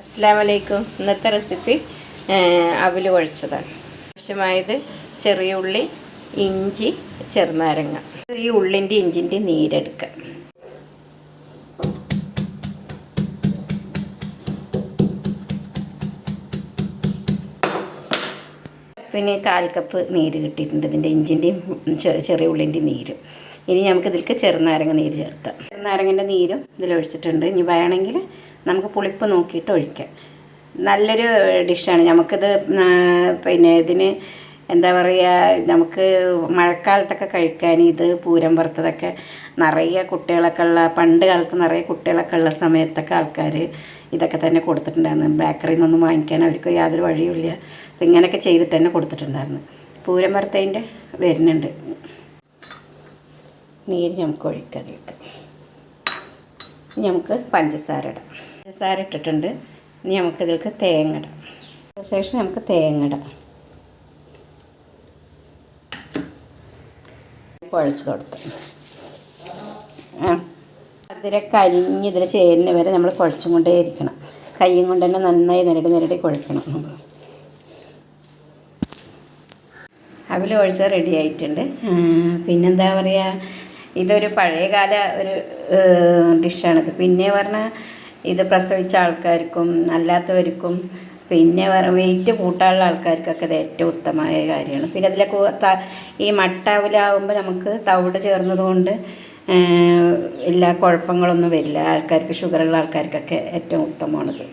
അസ്സാം ഇന്നത്തെ റെസിപ്പി അവൽ കുഴച്ചതാണ്. ആവശ്യമായത് ചെറിയ ഉള്ളി ഇഞ്ചി ചെറുനാരങ്ങ. ഈ ഉള്ളിന്റെ ഇഞ്ചിന്റെ നീരെടുക്കുക പിന്നെ കാൽ കപ്പ് നീര് കിട്ടിയിട്ടുണ്ട്. ഇതിന്റെ ഇഞ്ചിന്റെയും ചെറിയ ഉള്ളിന്റെ നീര്. ഇനി നമുക്ക് ഇതിലേക്ക് ചെറുനാരങ്ങ നീര് ചേർക്കാം. ചെറുനാരങ്ങന്റെ നീരും ഇതിലൊഴിച്ചിട്ടുണ്ട്. ഇനി വേണമെങ്കിൽ നമുക്ക് പുളിപ്പ് നോക്കിയിട്ട് ഒഴിക്കാം. നല്ലൊരു ഡിഷാണ്. നമുക്കിത് പിന്നെ ഇതിന് എന്താ പറയുക നമുക്ക് മഴക്കാലത്തൊക്കെ കഴിക്കാൻ ഇത് പൂരം വറുത്തതൊക്കെ നിറയെ കുട്ടികളൊക്കെ ഉള്ള പണ്ട് കാലത്ത് നിറയെ കുട്ടികളൊക്കെ ഉള്ള സമയത്തൊക്കെ ആൾക്കാർ ഇതൊക്കെ തന്നെ കൊടുത്തിട്ടുണ്ടായിരുന്നു. ബേക്കറിയിൽ നിന്നൊന്നും വാങ്ങിക്കാൻ അവർക്ക് യാതൊരു വഴിയുമില്ല. ഇങ്ങനെയൊക്കെ ചെയ്തിട്ട് തന്നെ കൊടുത്തിട്ടുണ്ടായിരുന്നു. പൂരം വറുത്തതിന്റെ വരുന്നുണ്ട്. നീര് നമുക്ക് ഒഴിക്കാം അതിലേക്ക്. നമുക്ക് പഞ്ചസാര ഇടാം. പഞ്ചസാര ഇട്ടിട്ടുണ്ട്. ഇനി നമുക്ക് ഇതിലേക്ക് തേങ്ങ ഇടാം. ശേഷം നമുക്ക് തേങ്ങ ഇടാം. കുഴച്ച് കൊടുത്ത്. ആ. അതിലൊക്കെ അലിഞ്ഞ് ഇതിൽ ചേരുന്ന വരെ നമ്മൾ കുഴച്ചും കൊണ്ടേ ഇരിക്കണം. കൈയും കൊണ്ട് തന്നെ നന്നായി നിരടി നിരടി കുഴക്കണം നമ്മൾ അവൽ കുഴച്ചത് റെഡി ആയിട്ടുണ്ട്. പിന്നെന്താ പറയുക ഇതൊരു പഴയകാല ഒരു ഡിഷാണിത് പിന്നെ പറഞ്ഞാൽ ഇത് പ്രസവിച്ച ആൾക്കാർക്കും അല്ലാത്തവർക്കും പിന്നെ വെയിറ്റ് കൂട്ടാനുള്ള ആൾക്കാർക്കൊക്കെ ഇത് ഏറ്റവും ഉത്തമമായ കാര്യമാണ്. പിന്നെ അതിലൊക്കെ ഈ ഈ മട്ടാവിലാവുമ്പോൾ നമുക്ക് തവിട് ചേർന്നതുകൊണ്ട് എല്ലാ കുഴപ്പങ്ങളൊന്നും വരില്ല. ആൾക്കാർക്ക് ഷുഗറുള്ള ആൾക്കാർക്കൊക്കെ ഏറ്റവും ഉത്തമമാണിത്.